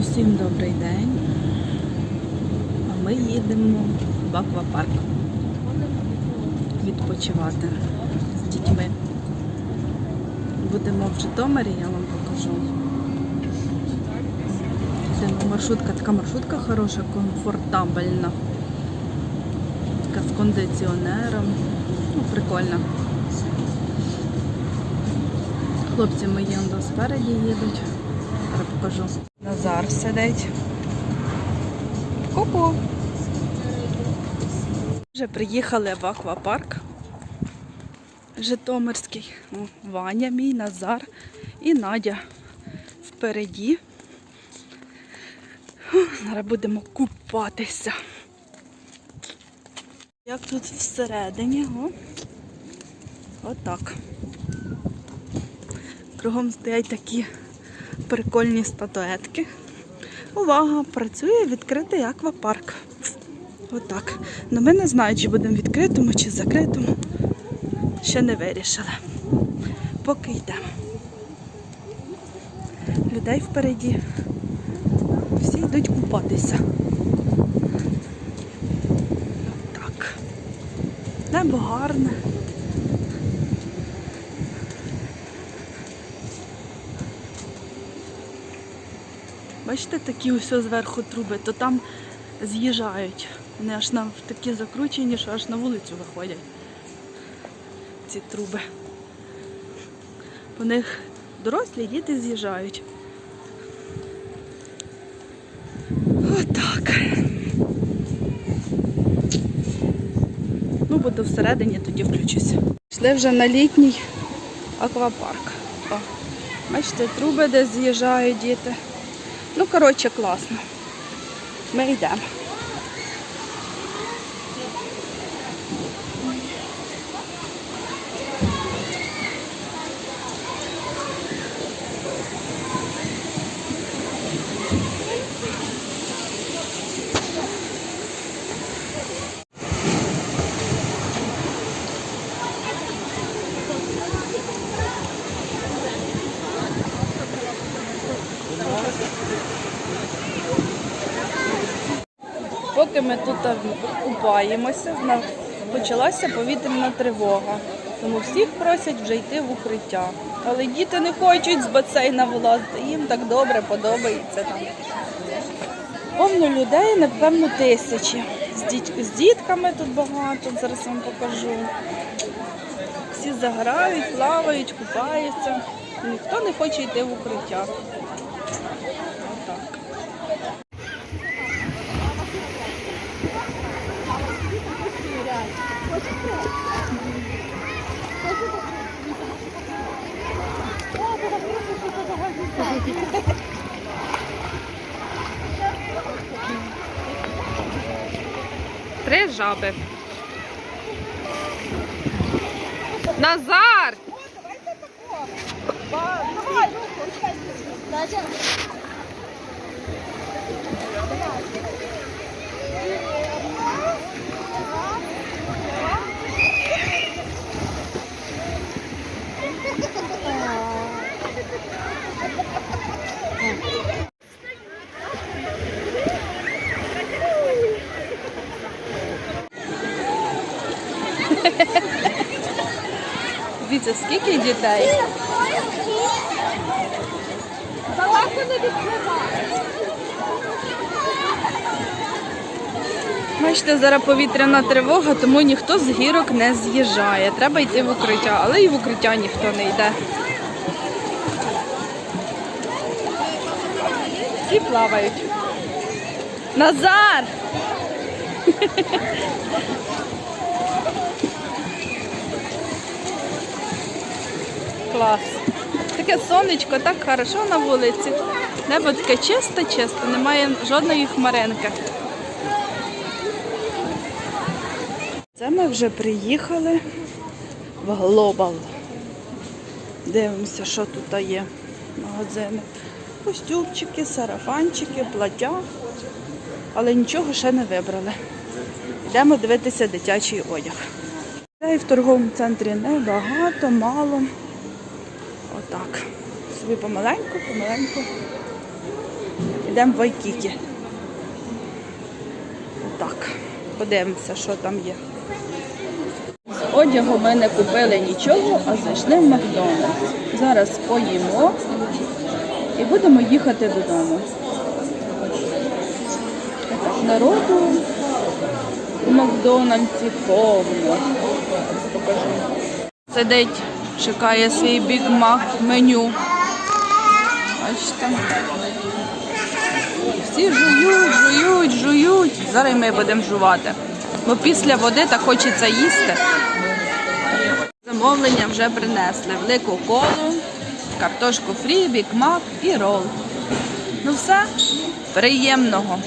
Усім добрий день. А ми їдемо в аквапарк відпочивати з дітьми. Будемо в Житомирі, я вам покажу. Це маршрутка, така маршрутка хороша, комфортабельна. Така з кондиціонером. Ну, прикольно. Хлопці мої спереді їдуть. Покажу. Назар сидить. Ку-ку. Вже приїхали в аквапарк. Житомирський. О, Ваня мій, Назар і Надя впереді. Зараз будемо купатися. Як тут всередині? О. Отак. Кругом стоять такі прикольні статуетки. Увага! Працює відкритий аквапарк. Отак. Ну ми не знаємо, чи будемо відкритому, чи закритому. Ще не вирішили. Поки йдемо. Людей впереді. Всі йдуть купатися. Так. Небо гарне. Бачите, такі ось зверху труби, то там з'їжджають. Вони аж на такі закручені, що аж на вулицю виходять. Ці труби. По них дорослі діти з'їжджають. Отак. Ну, буду всередині, тоді включуся. Йшли вже на літній аквапарк. О, бачите, труби, де з'їжджають діти. Ну, коротше, класно. Ми йдемо. Поки ми тут купаємося, почалася повітряна тривога. Тому всіх просять вже йти в укриття. Але діти не хочуть з басейна вилазити, їм так добре подобається там. Повно людей, напевно, тисячі. З, діть... з дітками тут багато, зараз вам покажу. Всі заграють, плавають, купаються. Ніхто не хоче йти в укриття. Три жаби. Назар! Дивіться, скільки дітей. Далеко не відпливає. Бачите, зараз повітряна тривога, тому ніхто з гірок не з'їжджає. Треба йти в укриття, але і в укриття ніхто не йде. Всі плавають. Назар! Клас. Таке сонечко, так хорошо на вулиці. Небо таке чисте-чисте, немає жодної хмаринки. Це ми вже приїхали в Глобал. Дивимося, що тут є. Магазини. Костюмчики, сарафанчики, плаття. Але нічого ще не вибрали. Йдемо дивитися дитячий одяг. Людей в торговому центрі небагато, мало. Отак. Собі помаленьку, помаленьку Йдемо в Вайкікі. Так, подивимося, що там є. З одягу ми не купили нічого, а зайшли в Макдональдс. Зараз поїмо і будемо їхати додому. Так, народу в Макдональдсі повно. Покажу. Сидить, чекає свій Біг Мак меню. Бачите? Всі жують, жують, жують. Зараз ми будемо жувати. Бо після води так хочеться їсти. Замовлення вже принесли. Велику колу, картошку фрі, бікмак і рол. Ну все, приємного.